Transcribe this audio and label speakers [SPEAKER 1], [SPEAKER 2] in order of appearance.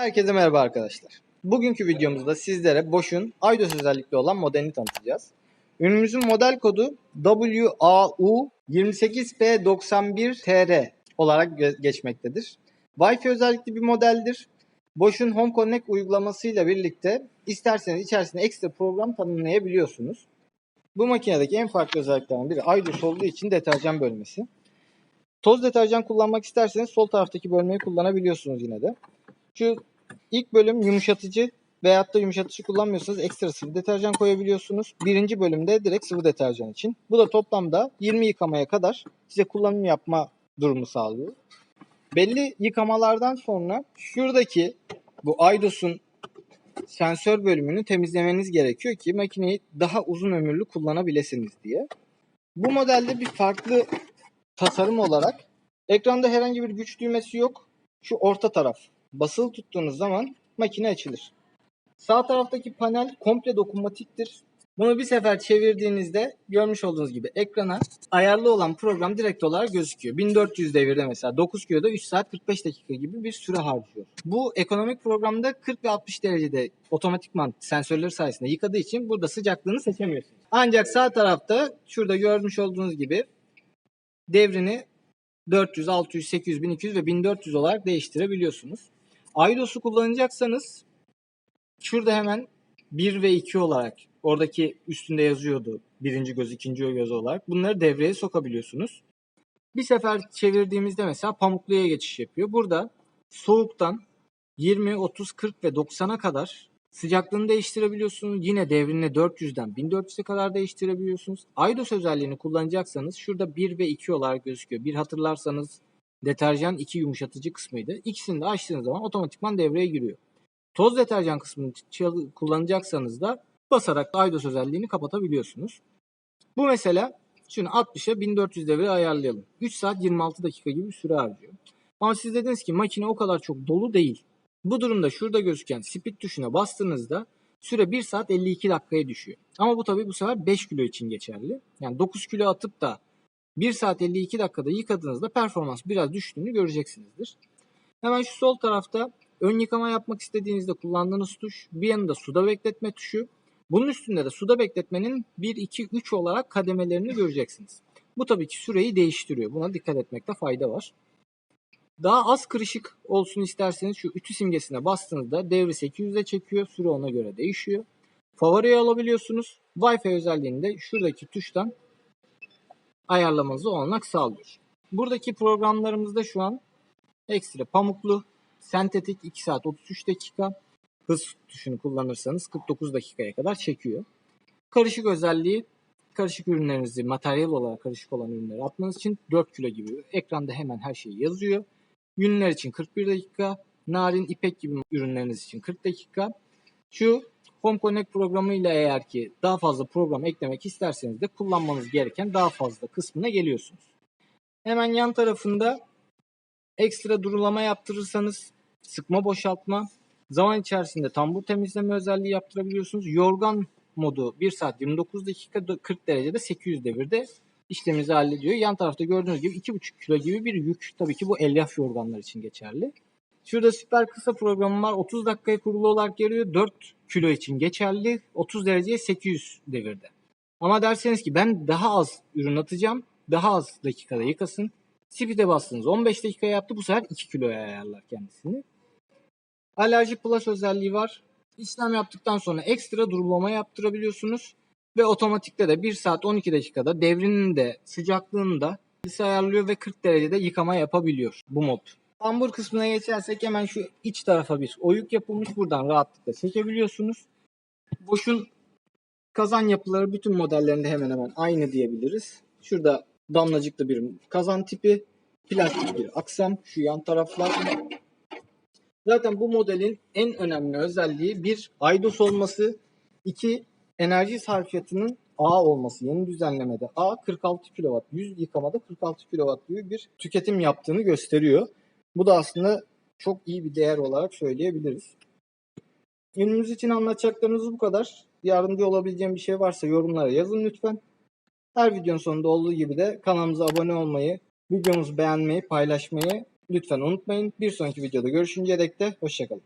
[SPEAKER 1] Herkese merhaba arkadaşlar. Bugünkü videomuzda sizlere Bosch'un Eidos özellikli olan modelini tanıtacağız. Ürünümüzün model kodu WAU28P91TR olarak ge- geçmektedir. Wi-Fi özellikli bir modeldir. Bosch'un Home Connect uygulamasıyla birlikte isterseniz içerisine ekstra program tanımlayabiliyorsunuz. Bu makinedeki en farklı özelliklerden biri Eidos olduğu için deterjan bölmesi. Toz deterjan kullanmak isterseniz sol taraftaki bölmeyi kullanabiliyorsunuz yine de. Şu ilk bölüm yumuşatıcı veyahut da yumuşatıcı kullanmıyorsanız ekstra sıvı deterjan koyabiliyorsunuz. Birinci bölümde direkt sıvı deterjan için. Bu da toplamda 20 yıkamaya kadar size kullanım yapma durumu sağlıyor. Belli yıkamalardan sonra şuradaki bu Aidos'un sensör bölümünü temizlemeniz gerekiyor ki makineyi daha uzun ömürlü kullanabilirsiniz diye. Bu modelde bir farklı tasarım olarak ekranda herhangi bir güç düğmesi yok. Şu orta taraf basılı tuttuğunuz zaman makine açılır. Sağ taraftaki panel komple dokunmatiktir. Bunu bir sefer çevirdiğinizde görmüş olduğunuz gibi ekrana ayarlı olan program direkt olarak gözüküyor. 1400 devirde mesela 9 kiloda 3 saat 45 dakika gibi bir süre harcıyor. Bu ekonomik programda 40 ve 60 derecede otomatikman sensörleri sayesinde yıkadığı için burada sıcaklığını seçemiyorsunuz. Ancak sağ tarafta şurada görmüş olduğunuz gibi devrini 400, 600, 800, 1200 ve 1400 olarak değiştirebiliyorsunuz. Aidos'u kullanacaksanız şurada hemen 1 ve 2 olarak oradaki üstünde yazıyordu birinci göz, ikinci göz olarak. Bunları devreye sokabiliyorsunuz. Bir sefer çevirdiğimizde mesela pamukluya geçiş yapıyor. Burada soğuktan 20, 30, 40 ve 90'a kadar sıcaklığını değiştirebiliyorsunuz. Yine devrini 400'den 1400'e kadar değiştirebiliyorsunuz. Aidos özelliğini kullanacaksanız şurada 1 ve 2 olarak gözüküyor. Bir hatırlarsanız deterjan 2 yumuşatıcı kısmıydı. İkisini de açtığınız zaman otomatikman devreye giriyor. Toz deterjan kısmını kullanacaksanız da basarak Aidos özelliğini kapatabiliyorsunuz. Bu mesela şunu 60'a 1400 devre ayarlayalım. 3 saat 26 dakika gibi bir süre harcıyor. Ama siz dediniz ki makine o kadar çok dolu değil. Bu durumda şurada gözüken speed tuşuna bastığınızda süre 1 saat 52 dakikaya düşüyor. Ama bu tabii bu sefer 5 kilo için geçerli. Yani 9 kilo atıp da 1 saat 52 dakikada yıkadığınızda performans biraz düştüğünü göreceksinizdir. Hemen şu sol tarafta ön yıkama yapmak istediğinizde kullandığınız tuş bir yanında suda bekletme tuşu. Bunun üstünde de suda bekletmenin 1, 2, 3 olarak kademelerini göreceksiniz. Bu tabii ki süreyi değiştiriyor. Buna dikkat etmekte fayda var. Daha az kırışık olsun isterseniz şu ütü simgesine bastığınızda devri 800'e çekiyor. Süre ona göre değişiyor. Favoriye alabiliyorsunuz. Wi-Fi özelliğini de şuradaki tuştan ayarlamanızı olanak sağlıyor. Buradaki programlarımızda şu an ekstra pamuklu, sentetik 2 saat 33 dakika, hız tuşunu kullanırsanız 49 dakikaya kadar çekiyor. Karışık özelliği karışık ürünlerinizi materyal olarak karışık olan ürünleri atmanız için 4 kilo gibi ekranda hemen her şeyi yazıyor. Yünler için 41 dakika, narin ipek gibi ürünleriniz için 40 dakika. Şu Home Connect programıyla eğer ki daha fazla program eklemek isterseniz de kullanmanız gereken daha fazla kısmına geliyorsunuz. Hemen yan tarafında ekstra durulama yaptırırsanız sıkma boşaltma, zaman içerisinde tambur temizleme özelliği yaptırabiliyorsunuz. Yorgan modu 1 saat 29 dakika 40 derecede 800 devirde işlemimizi hallediyor. Yan tarafta gördüğünüz gibi 2,5 kilo gibi bir yük. Tabii ki bu elyaf yorganlar için geçerli. Şurada süper kısa programı var. 30 dakikaya kurulu olarak geliyor. 4 kilo için geçerli. 30 dereceye 800 devirde. Ama derseniz ki ben daha az ürün atacağım. Daha az dakikada yıkasın. Speed'e bastınız 15 dakika yaptı. Bu sefer 2 kiloya ayarlar kendisini. Alerji Plus özelliği var. İşlem yaptıktan sonra ekstra durulama yaptırabiliyorsunuz. Ve otomatikte de 1 saat 12 dakikada devrinin de sıcaklığını da ayarlıyor ve 40 derecede yıkama yapabiliyor bu mod. Tambur kısmına geçersek hemen şu iç tarafa bir oyuk yapılmış. Buradan rahatlıkla çekebiliyorsunuz. Boş'un kazan yapıları bütün modellerinde hemen hemen aynı diyebiliriz. Şurada damlacıklı bir kazan tipi, plastik bir aksam şu yan taraflar. Zaten bu modelin en önemli özelliği bir Eidos olması, iki enerji sarfiyatının A olması. Yeni düzenlemede A 46 kW, 100 yıkamada 46 kW gibi bir tüketim yaptığını gösteriyor. Bu da aslında çok iyi bir değer olarak söyleyebiliriz. Ürünümüz için anlatacaklarımız bu kadar. Yardımcı olabileceğim bir şey varsa yorumlara yazın lütfen. Her videonun sonunda olduğu gibi de kanalımıza abone olmayı, videomuzu beğenmeyi, paylaşmayı lütfen unutmayın. Bir sonraki videoda görüşünceye dek de hoşçakalın.